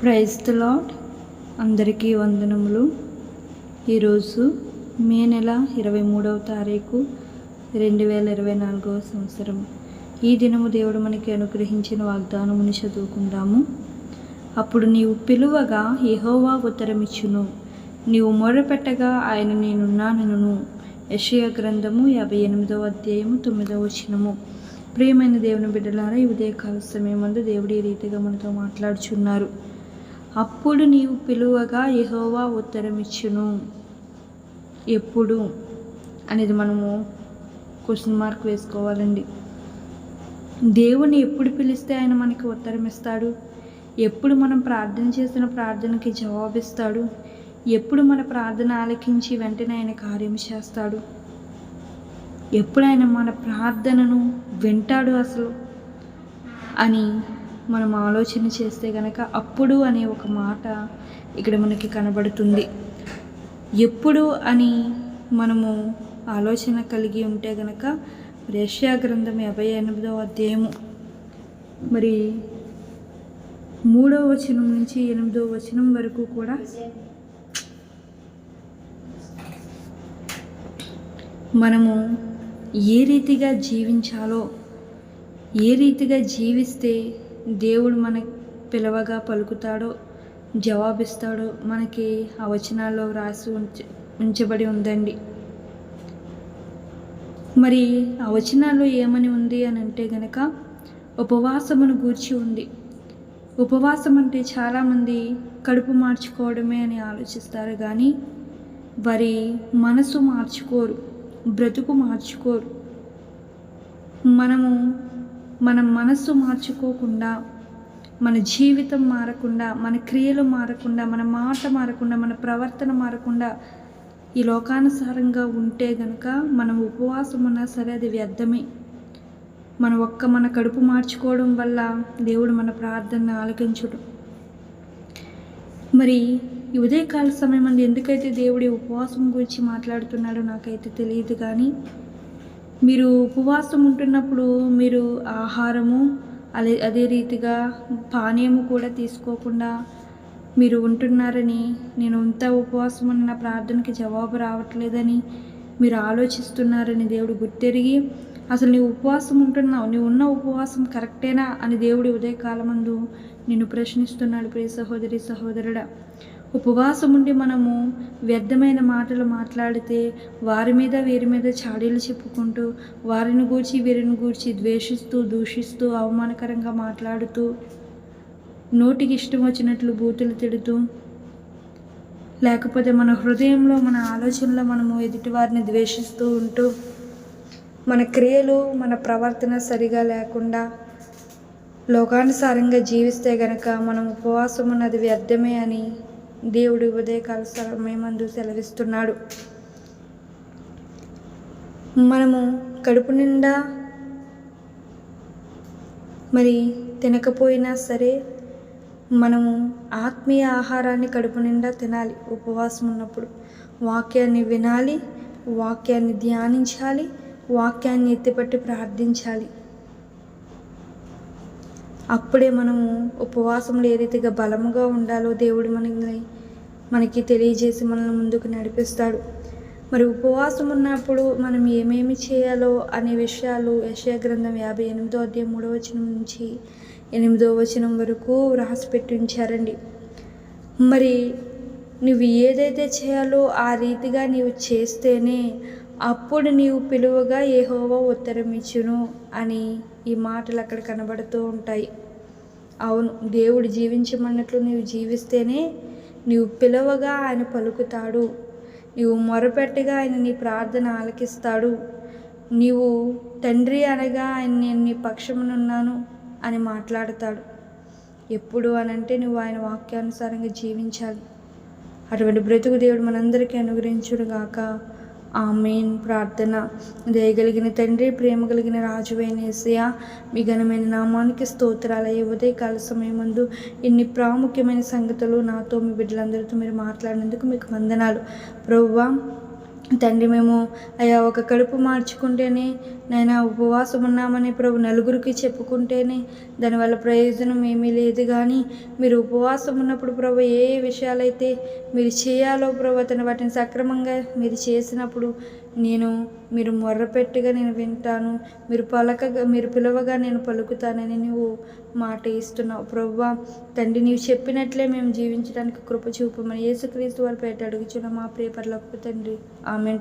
Praise lord అందరికీ వందనములు. ఈరోజు మే నెల ఇరవై మూడవ తారీఖు రెండు వేల ఇరవై నాలుగవ సంవత్సరం. ఈ దినము దేవుడు మనకి అనుగ్రహించిన వాగ్దానముని చదువుకుందాము. అప్పుడు నీవు పిలువగా యహోవా ఉత్తరమిచ్చును. నీవు మొరపెట్టగా ఆయన నేనున్నానను యషయ గ్రంథము యాభై ఎనిమిదవ అధ్యాయము తొమ్మిదవ వచనము. ప్రియమైన దేవుని బిడ్డలారా ఈ ఉదయకాల సమయం ముందు దేవుడు ఈ రీతిగా మనతో మాట్లాడుచున్నారు. అప్పుడు నీవు పిలువగా యహోవా ఉత్తరమిచ్చును. ఎప్పుడు? అనేది మనము క్వశ్చన్ మార్క్ వేసుకోవాలండి. దేవుని ఎప్పుడు పిలిస్తే ఆయన మనకి ఉత్తరం ఇస్తాడు ఎప్పుడు మనం ప్రార్థన చేసిన ప్రార్థనకి జవాబిస్తాడు? ఎప్పుడు మన ప్రార్థన ఆలకించి వెంటనే ఆయన కార్యం చేస్తాడు? ఎప్పుడు ఆయన మన ప్రార్థనను వింటాడు అసలు? అని మనం ఆలోచన చేస్తే కనుక అప్పుడు అనే ఒక మాట ఇక్కడ మనకి కనబడుతుంది. ఎప్పుడు అని మనము ఆలోచన కలిగి ఉంటే గనక రష్యా గ్రంథం యాభై ఎనిమిదవ అధ్యాయము. మరి మూడవ వచనం నుంచి ఎనిమిదవ వచనం వరకు కూడా మనము ఏ రీతిగా జీవించాలో ఏ రీతిగా జీవిస్తే దేవుడు మన పిలవగా పలుకుతాడో జవాబిస్తాడో మనకి ఆ వచనాల్లో వ్రాసి ఉంచ ఉంచబడి ఉందండి. మరి ఆ వచనాల్లో ఏమని ఉంది అని అంటే గనక ఉపవాసమును గూర్చి ఉంది. ఉపవాసం అంటే చాలామంది కడుపు మార్చుకోవడమే అని ఆలోచిస్తారు కానీ వారి మనసు మార్చుకోరు బ్రతుకు మార్చుకోరు. మనము మన మనస్సు మార్చుకోకుండా మన జీవితం మారకుండా మన క్రియలు మారకుండా మన మాట మారకుండా మన ప్రవర్తన మారకుండా ఈ లోకానుసారంగా ఉంటే గనక మనం ఉపవాసం ఉన్నా సరే అది వ్యర్థమే. మన ఒక్క మన కడుపు మార్చుకోవడం వల్ల దేవుడు మన ప్రార్థనను ఆలకించుడు. మరి ఈ ఉదయకాల సమయం అందు ఎందుకైతే దేవుడి ఉపవాసం గురించి మాట్లాడుతున్నాడో నాకైతే తెలియదు కానీ మీరు ఉపవాసం ఉంటున్నప్పుడు మీరు ఆహారము అదే అదే రీతిగా పానీయము కూడా తీసుకోకుండా మీరు ఉంటున్నారని నేను ఇంత ఉపవాసం ఉన్న ప్రార్థనకి జవాబు రావట్లేదని మీరు ఆలోచిస్తున్నారని దేవుడు గుర్తెరిగి అసలు నీ ఉపవాసం ఉంటున్నావు నీవు ఉన్న ఉపవాసం కరెక్టేనా అని దేవుడి ఉదయకాలమందు నిన్ను ప్రశ్నిస్తున్నాడు ప్రియ సహోదరి సహోదరుడా. ఉపవాసం ఉండి మనము వ్యర్థమైన మాటలు మాట్లాడితే వారి మీద వీరి మీద చాడీలు చెప్పుకుంటూ వారిని గూర్చి వీరిని గూర్చి ద్వేషిస్తూ దూషిస్తూ అవమానకరంగా మాట్లాడుతూ నోటికి ఇష్టం వచ్చినట్లు బూతులు తిడుతూ లేకపోతే మన హృదయంలో మన ఆలోచనలో మనము ఎదుటి వారిని ద్వేషిస్తూ ఉంటూ మన క్రియలు మన ప్రవర్తన సరిగా లేకుండా లోకానుసారంగా జీవిస్తే గనక మనం ఉపవాసం ఉన్నది వ్యర్థమే అని దేవుడు ఉదయకాల సమయమందు సెలవిస్తున్నాడు. మనము కడుపు నిండా మరి తినకపోయినా సరే మనము ఆత్మీయ ఆహారాన్ని కడుపు నిండా తినాలి. ఉపవాసం ఉన్నప్పుడు వాక్యాన్ని వినాలి వాక్యాన్ని ధ్యానించాలి వాక్యాన్ని ఎత్తిపట్టి ప్రార్థించాలి. అప్పుడే మనము ఉపవాసంలో ఏ రీతిగా బలముగా ఉండాలో దేవుడు మనకి మనకి తెలియజేసి మనల్ని ముందుకు నడిపిస్తాడు. మరి ఉపవాసం ఉన్నప్పుడు మనం ఏమేమి చేయాలో అనే విషయాలు యశయ గ్రంథం యాభై ఎనిమిదో అధ్యాయం మూడో వచనం నుంచి ఎనిమిదో వచనం వరకు రాసిపెట్టి ఉంచారండి. మరి నువ్వు ఏదైతే చేయాలో ఆ రీతిగా నీవు చేస్తేనే అప్పుడు నీవు పిలువగా ఏహోవా ఉత్తరమిచ్చును అని ఈ మాటలు అక్కడ కనబడుతూ ఉంటాయి. అవును దేవుడు జీవించమన్నట్లు నీవు జీవిస్తేనే నీవు పిలవగా ఆయన పలుకుతాడు. నీవు మొరపెట్టగా ఆయన నీ ప్రార్థన ఆలకిస్తాడు. నీవు తండ్రి అనగా ఆయన నేను నీ పక్షమునున్నాను అని మాట్లాడతాడు. ఎప్పుడు అనంటే నువ్వు ఆయన వాక్యానుసారంగా జీవించాలి. అటువంటి బ్రతుకు దేవుడు మనందరికీ అనుగ్రహించుడుగాక ఆమెన్. ప్రార్థన. దయగలిగిన తండ్రి ప్రేమ కలిగిన రాజువైన ఏసయ మీ ఘనమైన నామానికి స్తోత్రాల ఉదయ కాల సమయమందు ఇన్ని ప్రాముఖ్యమైన సంగతులు నాతో మీ బిడ్డలందరితో మీరు మాట్లాడినందుకు మీకు వందనాలు. ప్రభువా తండ్రి మేము అయ్యా ఒక కడుపు మార్చుకుంటేనే నైనా ఉపవాసం ఉన్నామని ప్రభు నలుగురికి చెప్పుకుంటేనే దానివల్ల ప్రయోజనం ఏమీ లేదు. కానీ మీరు ఉపవాసం ఉన్నప్పుడు ప్రభు ఏ ఏ విషయాలైతే మీరు చేయాలో ప్రభు తన వాటిని సక్రమంగా మీరు చేసినప్పుడు నేను మీరు మొర్రపెట్టుగా నేను వింటాను మీరు పలకగా మీరు పిలవగా నేను పలుకుతానని నువ్వు మాట ఇస్తున్నావు. ప్రభు తండ్రి నీవు చెప్పినట్లే మేము జీవించడానికి కృప చూపమని యేసుక్రీస్తు వారి పేట అడుగుచున్న మా ప్రియ తండ్రి. ఆమెన్.